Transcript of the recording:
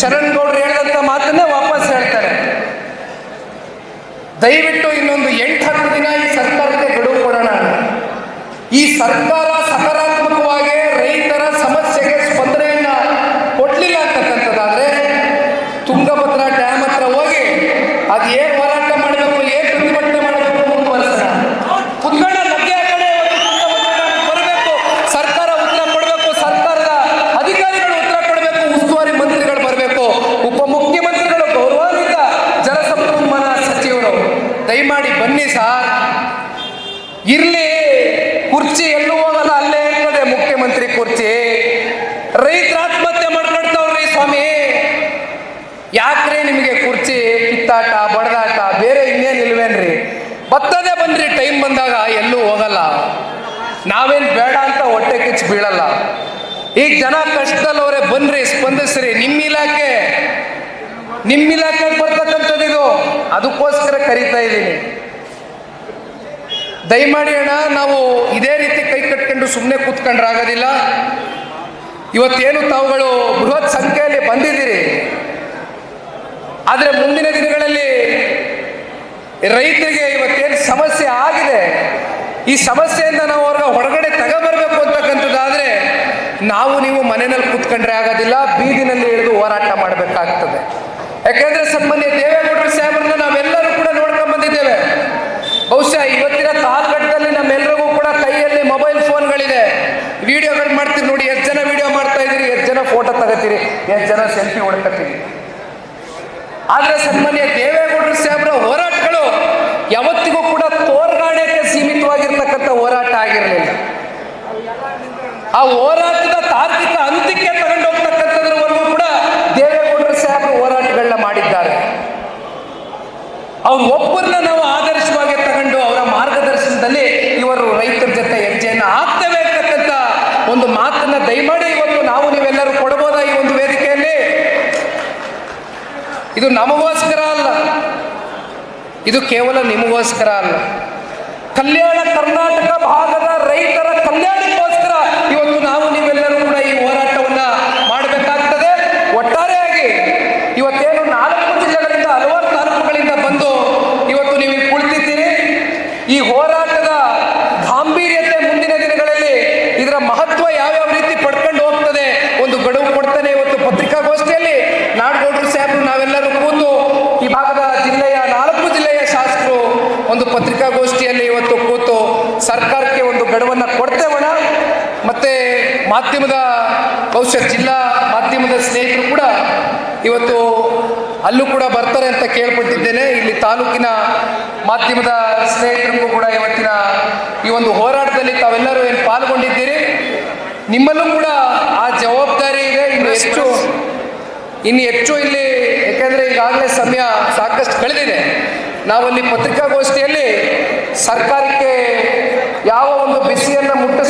ಶರಣ್ ಗೌಡ್ರು ಹೇಳಿದಂತ ಮಾತನ್ನೇ ವಾಪಸ್ ಹೇಳ್ತಾರೆ. ದಯವಿಟ್ಟು ಇನ್ನೊಂದು ಎಂಟು ಹತ್ತು ದಿನ ಈ ಸರ್ಕಾರಕ್ಕೆ ಗಡುವು ಕೊಡೋಣ. ಈ ಸರ್ಕಾರ ಸಕಾರಾತ್ಮಕವಾಗಿ ರೈತರ ಸಮಸ್ಯೆಗೆ ಸ್ಪಂದನೆಯನ್ನ ಕೊಡ್ಲಿಲ್ಲ ಅಂತಕ್ಕಂಥದ್ದಾದ್ರೆ ತುಂಗಭದ್ರಾ ಡ್ಯಾಮ್ ಹತ್ರ ಹೋಗಿ ಅದು ಏನು ದಯಮಾಡಿ ಬನ್ನಿ ಸಾರ್. ಇರ್ಲಿ, ಕುರ್ಚಿ ಎಲ್ಲೂ ಹೋಗಲ್ಲ, ಅಲ್ಲೇ ಇರ್ತದೆ ಮುಖ್ಯಮಂತ್ರಿ ಕುರ್ಚಿ. ರೈತರ ಆತ್ಮಹತ್ಯೆ ಮಾಡ್ಕೊಡ್ತಾವ್ರಿ ಸ್ವಾಮಿ. ಯಾಕ್ರಿ ನಿಮಗೆ ಕುರ್ಚಿ ಕಿತ್ತಾಟ, ಬಡದಾಟ, ಬೇರೆ ಇನ್ನೇನು ಇಲ್ವೇನ್ರಿ? ಬರ್ತದೆ ಬಂದ್ರಿ, ಟೈಮ್ ಬಂದಾಗ ಎಲ್ಲೂ ಹೋಗಲ್ಲ. ನಾವೇನ್ ಬೇಡ ಅಂತ ಹೊಟ್ಟೆ ಕಿಚ್ಚು ಬೀಳಲ್ಲ. ಈಗ ಜನ ಕಷ್ಟದಲ್ಲವ್ರೆ, ಬನ್ರಿ, ಸ್ಪಂದಿಸ್ರಿ. ನಿಮ್ಮ ಇಲಾಖೆ ನಿಮ್ಮ ಇಲಾಖೆ ಬರ್ತಕ್ಕಂಥದ್ದು ಇದು. ಅದಕ್ಕೋಸ್ಕರ ಕರಿತಾ ಇದ್ದೀನಿ. ದಯಮಾಡಿ ಅಣ್ಣ, ನಾವು ಇದೇ ರೀತಿ ಕೈ ಕಟ್ಕೊಂಡು ಸುಮ್ಮನೆ ಕೂತ್ಕೊಂಡ್ರೆ ಆಗೋದಿಲ್ಲ ಇವತ್ತೇನು ತಾವುಗಳು ಬೃಹತ್ ಸಂಖ್ಯೆಯಲ್ಲಿ ಬಂದಿದ್ದೀರಿ. ಆದರೆ ಮುಂದಿನ ದಿನಗಳಲ್ಲಿ ರೈತರಿಗೆ ಇವತ್ತೇನು ಸಮಸ್ಯೆ ಆಗಿದೆ. ಈ ಸಮಸ್ಯೆಯಿಂದ ನಾವು ಅವ್ರಿಗೆ ಹೊರಗಡೆ ತಗೊಬರ್ಬೇಕು ಅಂತಕ್ಕಂಥದ್ದಾದರೆ ನಾವು ನೀವು ಮನೆಯಲ್ಲಿ ಕೂತ್ಕೊಂಡ್ರೆ ಆಗೋದಿಲ್ಲ, ಬೀದಿನಲ್ಲಿ ಇಳಿದು ಹೋರಾಟ ಮಾಡಬೇಕಾಗ್ತದೆ. ಯಾಕೆಂದ್ರೆ ಸನ್ಮಾನ್ಯ ದೇವೇಗೌಡರು ಸಾಹೇಬ್ರನ್ನ ನಾವೆಲ್ಲರೂ ಕೂಡ ನೋಡ್ಕೊಂಡ್ ಬಂದಿದ್ದೇವೆ. ಬಹುಶಃ ಇವತ್ತಿನ ಕಾಲಘಟ್ಟದಲ್ಲಿ ನಮ್ಮೆಲ್ಲರಿಗೂ ಕೂಡ ಕೈಯಲ್ಲಿ ಮೊಬೈಲ್ ಫೋನ್ಗಳಿದೆ. ವಿಡಿಯೋಗಳು ಮಾಡ್ತೀರಿ ನೋಡಿ, ಎಷ್ಟು ಜನ ವಿಡಿಯೋ ಮಾಡ್ತಾ ಇದ್ದೀರಿ, ಎಷ್ಟು ಜನ ಫೋಟೋ ತಗೋತೀರಿ, ಎಷ್ಟು ಜನ ಸೆಲ್ಫಿ ಹೊಡ್ಕತ್ತೀರಿ. ಆದ್ರೆ ಸನ್ಮಾನ್ಯ ದೇವೇಗೌಡರು ಸಾಹೇಬ್ರ ಹೋರಾಟಗಳು ಯಾವತ್ತಿಗೂ ಕೂಡ ತೋರ್ಗಾಣಕ್ಕೆ ಸೀಮಿತವಾಗಿರ್ತಕ್ಕಂಥ ಹೋರಾಟ ಆಗಿರಲಿಲ್ಲ. ಆ ಹೋರಾಟದ ತಾರ್ಕಿಕ ಅಂತ್ಯಕ್ಕೆ ತಗೊಂಡು ಹೋಗ್ತಕ್ಕಂಥದ್ರವರೆಗೂ ಕೂಡ ದೇವೇಗೌಡರು ಸಾಹೇಬರು ಹೋರಾಟಗಳನ್ನ ಮಾಡಿದ್ದಾರೆ ಅವ್ರು ಒಬ್ಬರನ್ನ ನಾವು ಆದರ್ಶವಾಗಿ ತಗೊಂಡು ಅವರ ಮಾರ್ಗದರ್ಶನದಲ್ಲಿ ಇವರು ರೈತರ ಜೊತೆ ಹೆಜ್ಜೆಯನ್ನು ಹಾಕ್ತೇವೆ ಅಂತಕ್ಕಂಥ ಒಂದು ಮಾತನ್ನ ದಯಮಾಡಿ ಇವತ್ತು ನಾವು ನೀವೆಲ್ಲರೂ ಕೊಡಬಹುದಾ ಈ ಒಂದು ವೇದಿಕೆಯಲ್ಲಿ ಇದು ನಮಗೋಸ್ಕರ ಅಲ್ಲ. ಇದು ಕೇವಲ ನಿಮಗೋಸ್ಕರ ಅಲ್ಲ. ಕಲ್ಯಾಣ ಕರ್ನಾಟಕ ಭಾಗದ ರೈತರ ಕಲ್ಯಾಣಕ್ಕೋಸ್ಕರ ಇವತ್ತು ನಾವು ನೀವೆಲ್ಲರೂ ಕೂಡ ಈ ಹೋರಾಟವನ್ನ ಮಾಡಬೇಕಾಗ್ತದೆ ಒಟ್ಟಾರೆಯಾಗಿ ಇವತ್ತೇನು ನಾಲ್ಕು ಜಿಲ್ಲೆಗಳಿಂದ ಹಲವಾರು ತಾಲೂಕುಗಳಿಂದ ಬಂದು ಇವತ್ತು ನೀವು ಇಲ್ಲಿ ಕುಳಿತಿದ್ದೀರಿ ಈ ಹೋರಾಟದ ಗಾಂಭೀರ್ಯತೆ ಮುಂದಿನ ದಿನಗಳಲ್ಲಿ ಇದರ ಮಹತ್ವ ಯಾವ್ಯಾವ ರೀತಿ ಪಡ್ಕೊಂಡು ಹೋಗ್ತದೆ ಒಂದು ಗಡುವು ಕೊಡ್ತಾನೆ ಇವತ್ತು ಪತ್ರಿಕಾಗೋಷ್ಠಿಯಲ್ಲಿ ನಾಡಗೌಡರು ಸಾಹೇಬರು ನಾವೆಲ್ಲರೂ ಕೂತು ಈ ಭಾಗದ ಜಿಲ್ಲೆಯ ನಾಲ್ಕು ಜಿಲ್ಲೆಯ ಶಾಸಕರು ಒಂದು ಪತ್ರಿಕಾಗೋಷ್ಠಿಯಲ್ಲಿ ಇವತ್ತು ಕೂತು ಸರ್ಕಾರಕ್ಕೆ ಒಂದು ಗಡುವನ್ನು ಕೊಡ್ತೇವಣ ಮತ್ತೆ ಮಾಧ್ಯಮದ, ಬಹುಶಃ ಜಿಲ್ಲಾ ಮಾಧ್ಯಮದ ಸ್ನೇಹಿತರು ಕೂಡ ಇವತ್ತು ಅಲ್ಲೂ ಕೂಡ ಬರ್ತಾರೆ ಅಂತ ಕೇಳ್ಪಟ್ಟಿದ್ದೇನೆ. ಇಲ್ಲಿ ತಾಲೂಕಿನ ಮಾಧ್ಯಮದ ಸ್ನೇಹಿತರಿಗೂ ಕೂಡ ಇವತ್ತಿನ ಈ ಒಂದು ಹೋರಾಟದಲ್ಲಿ ತಾವೆಲ್ಲರೂ ಏನು ಪಾಲ್ಗೊಂಡಿದ್ದೀರಿ. ನಿಮ್ಮಲ್ಲೂ ಕೂಡ ಆ ಜವಾಬ್ದಾರಿ ಇದೆ. ಇನ್ನು ಹೆಚ್ಚು ಇನ್ನು ಹೆಚ್ಚು ಇಲ್ಲಿ, ಯಾಕೆಂದರೆ ಈಗಾಗಲೇ ಸಮಯ ಸಾಕಷ್ಟು ಕಳೆದಿದೆ. ನಾವಲ್ಲಿ ಪತ್ರಿಕಾಗೋಷ್ಠಿಯಲ್ಲಿ ಸರ್ಕಾರಕ್ಕೆ ಯಾವ ಒಂದು ಬಿಸಿಯನ್ನು ಮೂಲಕ